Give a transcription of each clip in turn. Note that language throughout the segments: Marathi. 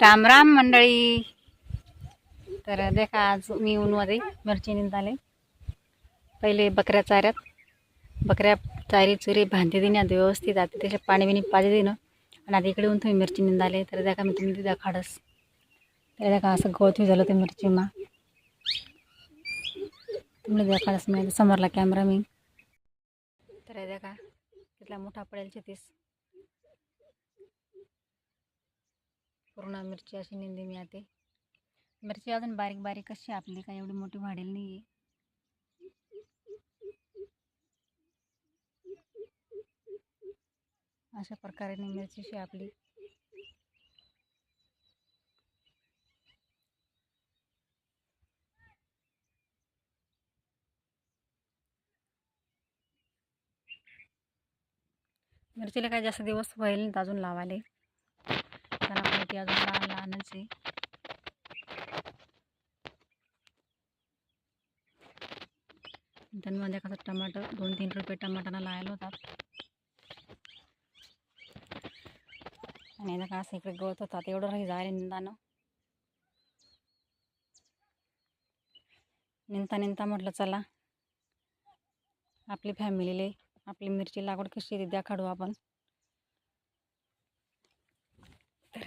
राम राम मंडळी. तर देखा आज मी ऊनमध्ये मिरची निंदाले. पहिले बकऱ्या चाऱ्यात. बकऱ्या चारी चुरी भांती देणे आता व्यवस्थित आता त्याच्या पाणी बिणी पाजे देणं. आणि आता इकडे येऊन तुम्ही मिरची निंदाले. तर देखा मी तुम्ही तिथं खाडस. तर देखा असं गवती झालं ते मिरची मा तुम्ही द्या खाडस मी समोरला कॅमेरा मी. तर देखा तिथला मोठा पडेल छत्तीस. पूर्ण मिरची अशी निंदी मी आते. मिरची अजून बारीक बारीक कशी आपली काय एवढी मोठी वाढेल नाही आहे अशा प्रकारे मिरचीशी आपली. मिरचीला काय जास्त दिवस व्हायला नाहीत अजून लावायला. ती अजून लहान लहानच आहे. त्यांमध्ये कसं टमाटर दोन तीन रुपये टमाटाला लावायला होतात. आणि ना का असं इकडे गवत होतात. एवढं राही जायला निंदानं. निंता निंता म्हटलं चला आपली फॅमिलीले आपली मिरची लागवड कशी येते द्या काढू आपण.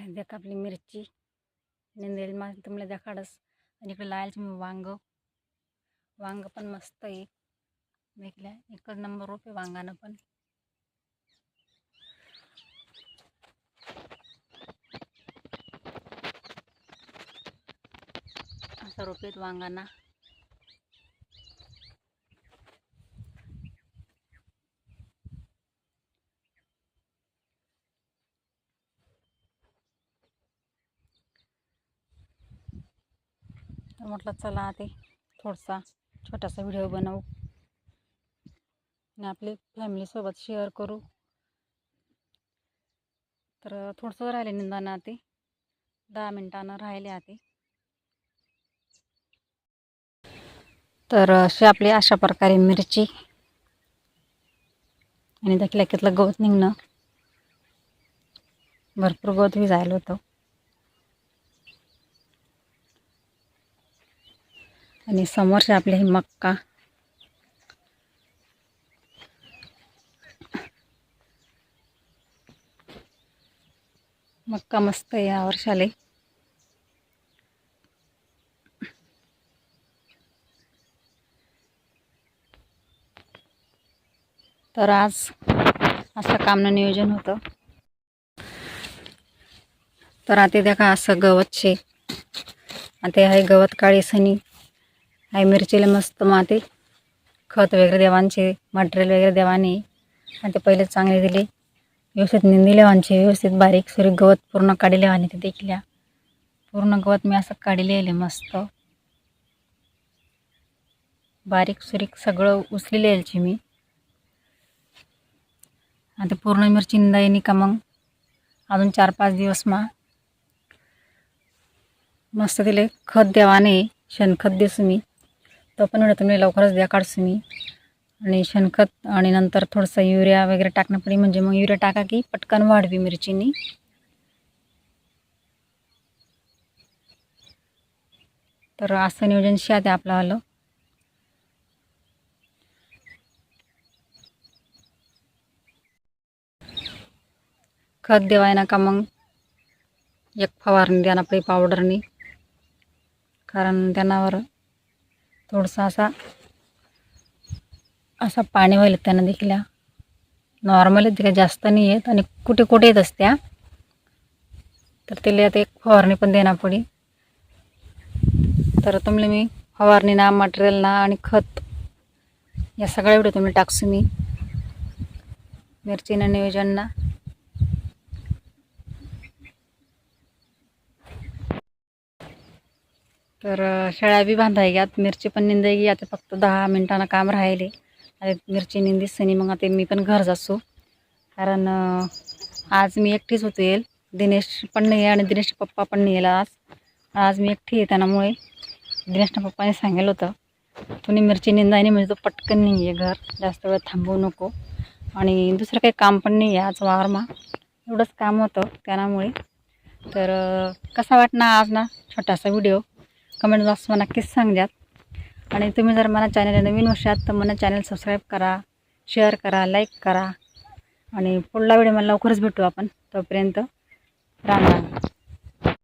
तर देख आपली मिरची निंदेल मा तुम्हाला देखाडस. आणि इकडे लायचं मग वांग. वांग पण मस्त आहे. देखल्या इकडं नंबर रोपे वांगानं पण. असं रोपेत वांगाना. म्हटलं चला ते थोडासा छोटासा व्हिडिओ बनवू आणि आपली फॅमिलीसोबत शेअर करू. तर थोडंसं राहिले निंदाना ते दहा मिनटानं राहिले आते तर अशी आपली अशा प्रकारे मिरची आणि त्या त्यातलं गवत निघणं. भरपूर गवत विजायला होतं. आणि समोरचे आपले हे मक्का. मक्का मस्त आहे या वर्षाले. तर आज असं कामनं नियोजन होतं. तर आता देखा का असं गवत शे आता आहे गवत काळी सनी. आहे मिरचीला मस्त माती खत वगैरे देवांचे मटेरियल वगैरे देवाने. आणि ते पहिले चांगले दिले. व्यवस्थित निंदी लेवांचे व्यवस्थित बारीक सुरीक गवत पूर्ण काढी लेवाने ते देखल्या पूर्ण गवत मी असं काढी लिहिले मस्त. बारीक सुरीक सगळं उचली लिहायची मी. आता पूर्ण मिरची निंदायनी का मग? अजून चार पाच दिवस मा. मस्त तिले खत देवाने शेणखत देसू मी. तो पण व्हिडिओ तुम्ही लवकरच द्या काढसू मी. आणि शेणखत आणि नंतर थोडंसं युरिया वगैरे टाकणं पडे म्हणजे मग युरिया टाका की पटकन वाढवी मिरचीनी. तर असं नियोजन आहे आपलं आलं. खत देवाय ना का मग. एक फवारणी द्या ना आपली पावडरनी कारण त्यांनावर थोडसा असा असा पाणी व्हायला त्यांना देखील नॉर्मली ते जास्त नाही येत आणि कुठे कुठे येत असत्या. तर तिला आता एक फवारणी पण देणार पडी तर तुम्हाला मी फवारणी ना मटेरियल ना आणि खत या सगळ्या व्हिडिओ तुम्ही टाकसू मी. मिरचीनं नियोजन ना. तर शेळ्या बी बांधाय घ्यात मिरची पण निंदाय घ्या आता फक्त दहा मिनटानं काम राहिले. आता मिरची निंदीस सनी मग आता मी पण घर जासो. कारण आज मी एकटीच होतो येईल. दिनेश पण नाही आहे आणि दिनेश पप्पा पण नाही येईल आज. आज मी एकटी आहे त्यामुळे दिनेशच्या पप्पाने सांगितलं होतं तुम्ही मिरची निंदायने म्हणजे तो पटकन नाही आहे घर. जास्त वेळ थांबवू नको. आणि दुसरं काही काम पण नाही आहे आज वावरमा. एवढंच काम होतं त्यामुळे तर कसा वाटणार आज ना? छोटासा व्हिडिओ. कमेंट बॉक्समध्ये नक्कीच सांगद्यात आणि तुम्ही जर मला चॅनल नवीन वर्षात तर मला चॅनल सबस्क्राईब करा शेअर करा लाईक करा. आणि पुढला व्हिडिओ मला लवकरच भेटू आपण. तोपर्यंत राम राम.